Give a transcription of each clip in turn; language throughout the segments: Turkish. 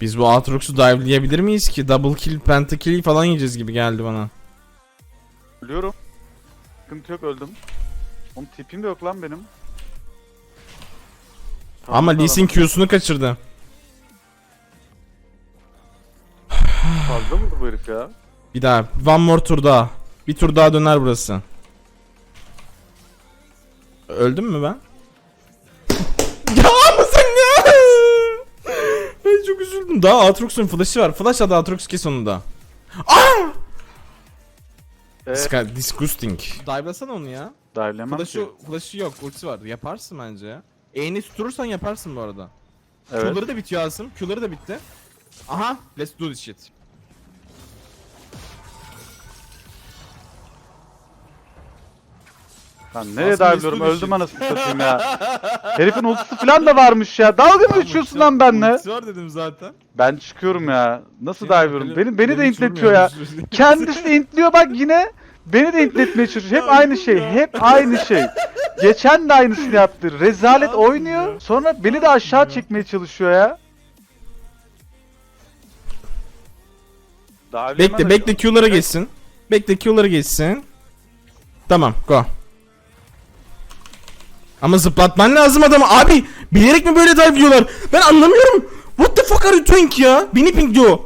Biz bu Aatrox'u dive'layabilir miyiz ki? Double kill, pentakill falan yiyeceğiz gibi geldi bana. Ölüyorum. Sıkıntı yok öldüm. Oğlum tipim de yok lan benim. Ama Lee Sin Q'sunu kaçırdı. Fazla mı bu herif ya? Bir daha. One more tur daha. Bir tur daha döner burası. Öldüm mü ben? Üzüldüm. Daha Aatrox'un flash'ı var. Flash adı Aatrox kes onu da. Eee Sky disgusting. Dive'lasana onu ya. dive'lemem ki. Flash'ı, flash'ı yok. Ultisi var. Yaparsın bence ya. E'ni tutturursan yaparsın bu arada. Evet. Q'ları da bitiyor Asım. Q'ları da bitti. Aha. Let's do this shit. Lan nereye üstü öldüm anasını satayım ya. Herifin ultisi falan da varmış ya. Dalga mı geçiyorsun lan benimle? Ultisi var dedim zaten. Ben çıkıyorum ya. Nasıl Ya, dive'lıyorum? benim- Beni beni de intletiyor ya. Kendisi de intliyor bak yine. Beni de intletmeye çalışıyor. Hep aynı şey. Hep aynı şey. Geçen de aynısını yaptı. Rezalet oynuyor. ya. Sonra beni de aşağı çekmeye çalışıyor ya. Bekle bekle Q'lara geçsin. Bekle Q'lara geçsin. Tamam go. Ama zıplatman lazım adamı. Abi bilerek mi böyle dive diyorlar? Ben anlamıyorum. What the fuck are you doing ya? Beni ping diyor.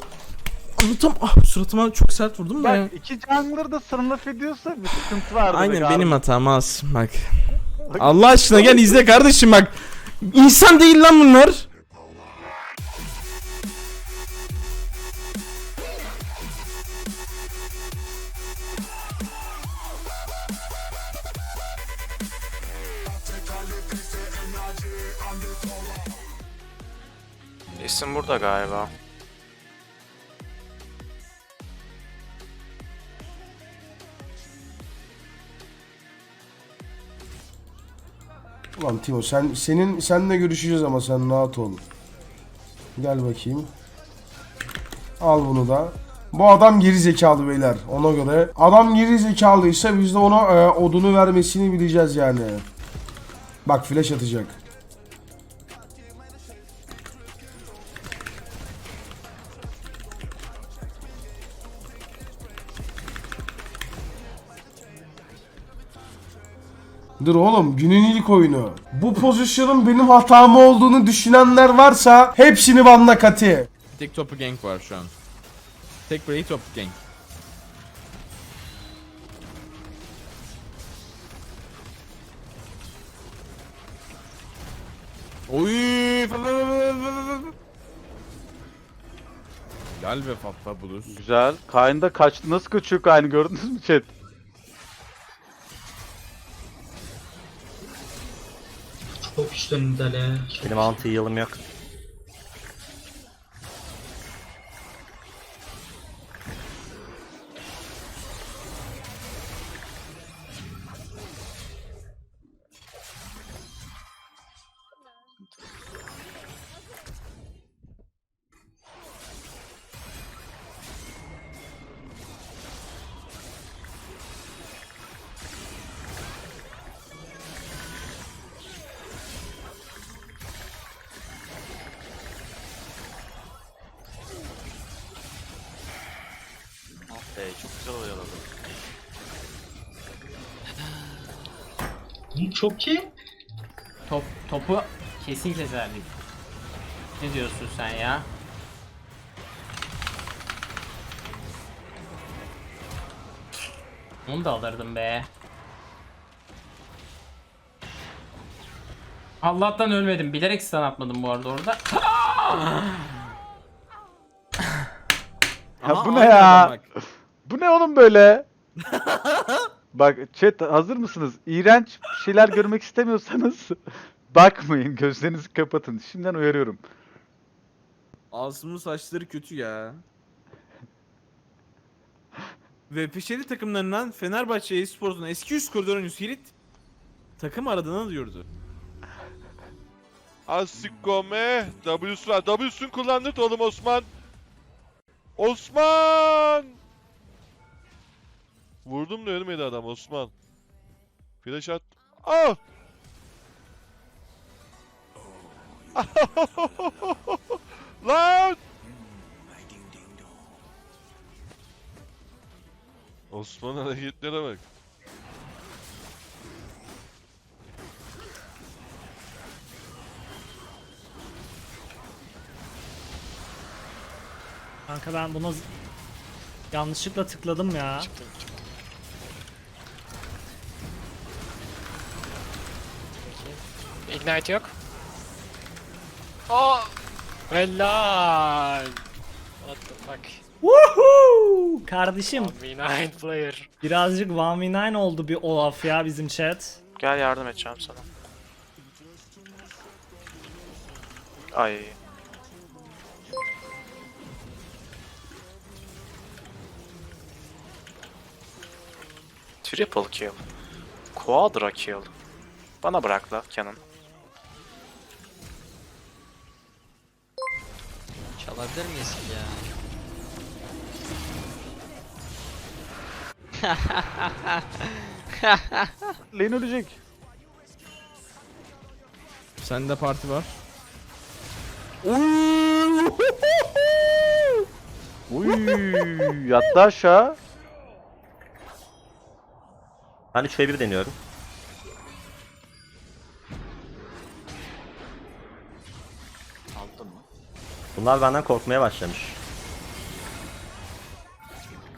Anlatam. Ah suratıma çok sert vurdum da ya. Bak iki jungler da sana laf ediyorsa bir sıkıntı vardı. Aynen benim hatam az. Bak. Allah aşkına gel izle kardeşim bak. İnsan değil lan bunlar. İsim burada galiba. Ulan Timo sen senin senle görüşeceğiz ama sen rahat ol. Gel bakayım. Al bunu da. Bu adam geri zekalı beyler ona göre. Adam geri zekalıysa biz de ona e, odunu vermesini bileceğiz yani. Bak flash atacak. Dur oğlum günün ilk oyunu. Bu pozisyonun benim hatam olduğunu düşünenler varsa hepsini banla kati. Tek topu gank var şu an. Tek break topu gank. Oy! Gel ve Fatma Bulus. Güzel. Kayn da kaçtı. Nasıl kaçıyor Kayn'ı gördünüz mü chat? Çok işten müdahale. Benim anti yılım yok. Güzel oyaladı. Hı, Çok iyi. Top, topu kesinlikle verdik. Ne diyorsun sen ya? Onu da alırdım be. Allah'tan ölmedim. Bilerek stun atmadım bu arada orada. Ya bu ne ya? Bu ne oğlum böyle? Bak chat hazır mısınız? İğrenç şeyler görmek istemiyorsanız bakmayın gözlerinizi kapatın. Şimdiden uyarıyorum. Asım'ın saçları kötü ya. Ve peşeli takımlarından Fenerbahçe Espor'un eski üst koridor oyuncusu Hirit takım aradığını duyurdu. Asikome W'su var. W'sunu kullandırt oğlum Osman. Osman! Vurdum da ölmedi adam Osman. Flash at. Ah! Lan! Osman hareketlere bak. Kanka ben buna yanlışlıkla tıkladım ya. Çıktım, çıktım. Ignite yok. Oh! Helal! What the fuck? Woohoo! Kardeşim 1v9 player. birazcık 1v9 oldu bir Olaf ya bizim chat. Gel yardım edeceğim sana. Ay. Triple kill. Quadra kill. Bana bırak la Canon. Çalabilir miyiz ki ya? Lane ölecek. Sende parti var. Uy, yattı aşağı. Ben 3 v 1 deniyorum. Aldın mı? Bunlar benden korkmaya başlamış.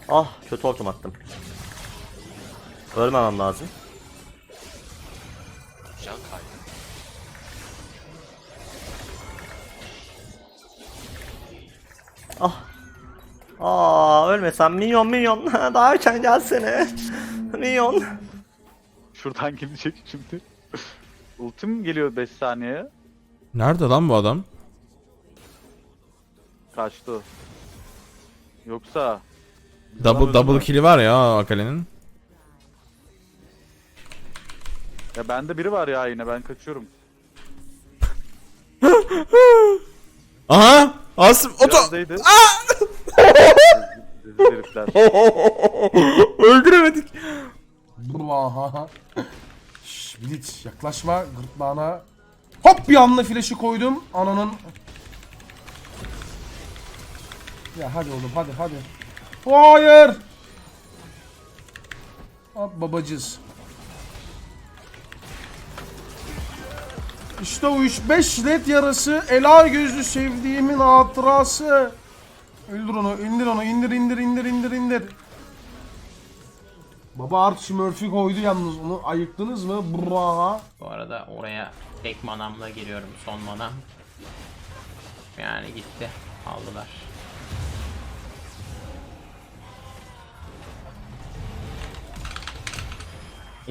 Ah kötü hortum attım. Ölmemem lazım. Güzel kaydı. Ah. Aa ölmesem minyon minyon. Daha erken gelsene. Minyon. Şuradan gelecek şimdi. Ultim geliyor 5 saniyeye. Nerede lan bu adam? Kaçtı o. Yoksa Double double kill'i var ya Akale'nin. ya bende biri var ya yine ben kaçıyorum. Aha! Asım oto. Biraz'daydı. Rezil herifler. Öldüremedik. Şşş Blitz yaklaşma gırtlağına. Hop bir anda flash'ı koydum. Ananın. Ya hadi oğlum hadi hadi. Hayır. Hop babacız. İşte o 3-5 led yarası Ela gözlü sevdiğimin hatırası. Öldür onu, indir onu, indir indir indir indir indir. Baba Art Smurf'i koydu yalnız onu ayıktınız mı? Brrrr. Bu arada oraya tek manamla giriyorum son manam. Yani gitti. Aldılar.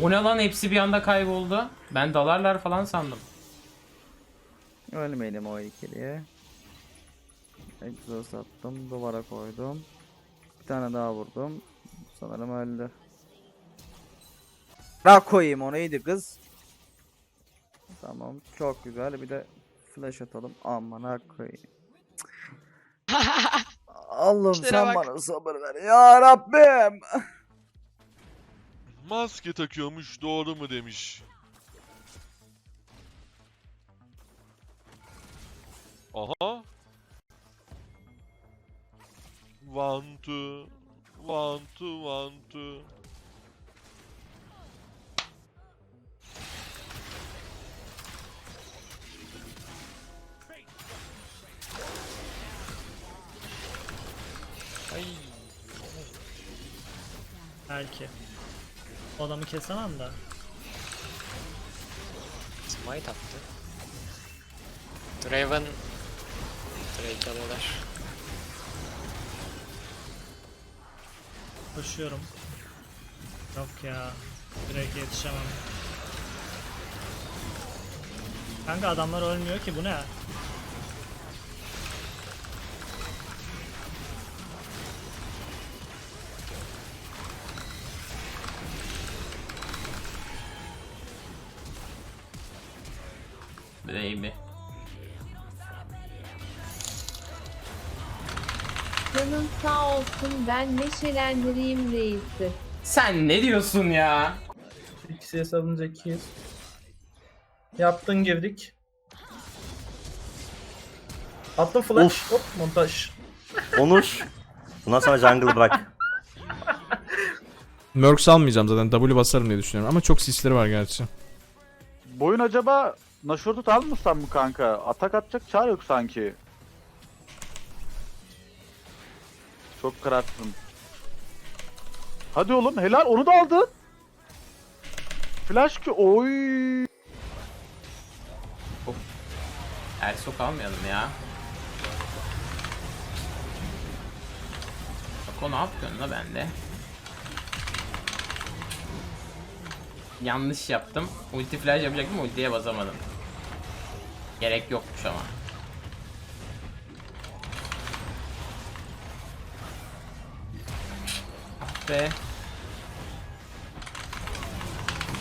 O ne lan hepsi bir anda kayboldu. Ben dalarlar falan sandım. Ölmeyelim o ikiliye. Exhaust attım, duvara koydum. Bir tane daha vurdum. Sanırım öldü. Bırak koyayım onu iyiydi kız. Tamam çok güzel bir de flash atalım. Aman koyayım. Allah'ım İşlere sen bak. bana sabır ver ya Rabbim. Maske takıyormuş doğru mu demiş. Aha. One two. One two one two. Belki. O adamı kesemem de. Smite attı. Draven. Drake alıyorlar. Koşuyorum. Yok ya. Direkt yetişemem. Kanka adamlar ölmüyor ki bu ne? Baby. Canın sağ olsun ben neşelendireyim reisi. Sen ne diyorsun ya? İkisi hesabınca ikiyiz. Yaptın girdik. Attım flash. Of. Hop montaj. Onur. Bundan sonra jungle'ı bırak. Mercs almayacağım zaten. W basarım diye düşünüyorum. Ama çok sisleri var gerçi. Boyun acaba Nashort'u almışsan mı kanka? Atak atacak çar yok sanki. Çok kararsın. Hadi oğlum helal onu da aldın. Flash ki oy. Erso kalmayalım ya. Bak o ne yapıyorsun la bende? Yanlış yaptım. Ulti flash yapacaktım ultiye basamadım. Gerek yokmuş ama. Ah be.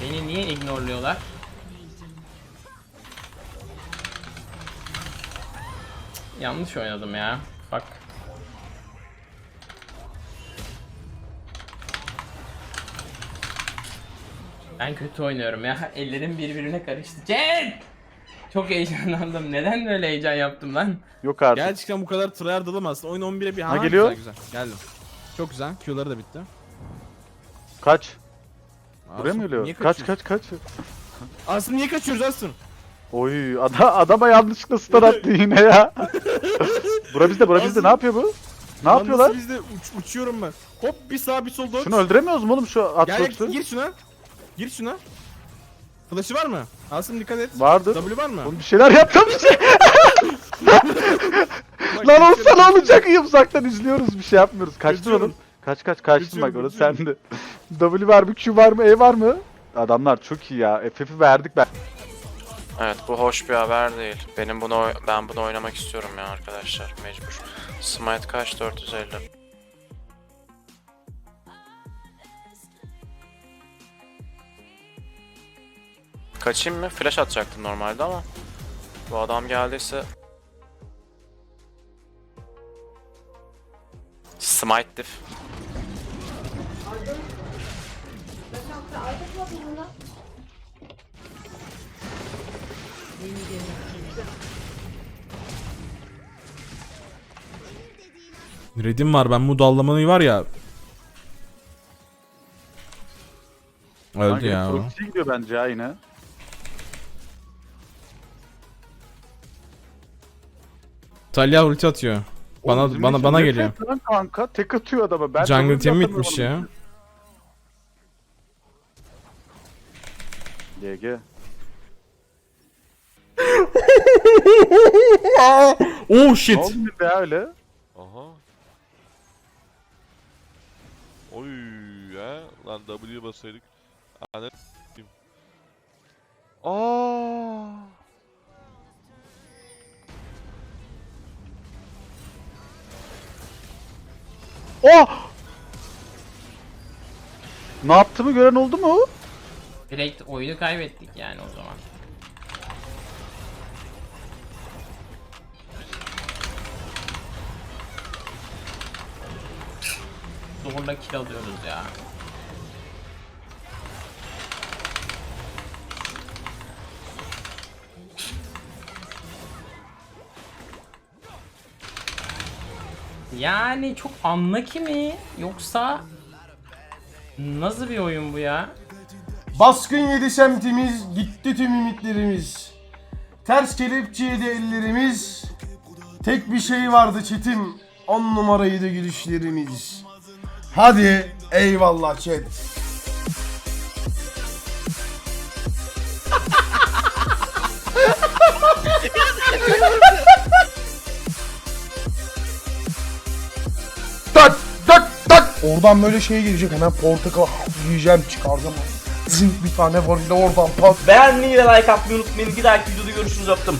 Beni niye ignorluyorlar? Yanlış oynadım ya. Bak. Ben kötü oynuyorum ya. Ellerim birbirine karıştı. Cenk! Çok heyecanlandım. Neden böyle heyecan yaptım lan? Yok artık. Gerçekten bu kadar tryhard alamazsın. Oyun 11'e bir Ha, geliyor. Güzel, güzel. Geldim. Çok güzel. Q'ları da bitti. Kaç. Buraya Asım, mı geliyor? Kaç kaç kaç. Asım niye kaçıyoruz Asım? Oy ada adama yanlışlıkla stun attı yine ya. bura bizde bura bizde ne yapıyor bu? Ne Lan yapıyorlar? Bizde uç- uçuyorum ben. Hop bir sağ bir sol dört. Şunu öldüremiyoruz mu oğlum şu Gel gel Atrox'u? gir şuna. Gir şuna. Flash'ı var mı? Asım dikkat et. Vardır. W var mı? Oğlum bir şeyler yaptım bir şey. Lan olsa ne olacak? İyi uzaktan izliyoruz bir şey yapmıyoruz. Kaçtın Kaçıyorum. oğlum. Kaç kaç kaçtın bak Kaçıyorum, orası sende. W var mı Q var mı E var mı? Adamlar çok iyi ya. FF'i verdik ben. Evet bu hoş bir haber değil. Benim bunu oy- ben bunu oynamak istiyorum ya arkadaşlar mecbur. Smite kaç 450. Kaçayım mı? Flash atacaktım normalde ama bu adam geldiyse Smite diff. Red'im var ben bu dallamanı var ya. Öldü ya. o. Proxy gidiyor bence ya yine. Talia ulti atıyor. Bana Oğlum bana bana geliyor. lan kanka tek atıyor adama. Ben Jungle team bitmiş ya. GG. Oh Ne shit. oldu ya öyle? Aha. Oy ya. Lan W basaydık. Anne Aa. Oh! Ne yaptığımı gören oldu mu? Direkt oyunu kaybettik yani o zaman. Zorla kill alıyoruz ya. Yani çok anlaki mi yoksa nasıl bir oyun bu ya? Baskın yedi semtimiz, gitti tüm ümitlerimiz. Ters kelepçe yedi ellerimiz. Tek bir şey vardı çetim, on numaraydı gülüşlerimiz. Hadi eyvallah chat. Oradan böyle şey gelecek hemen portakal yiyeceğim çıkaracağım. Zınk bir tane var oradan pat. Beğenmeyi ve like atmayı unutmayın. Bir dahaki videoda görüşürüz öptüm.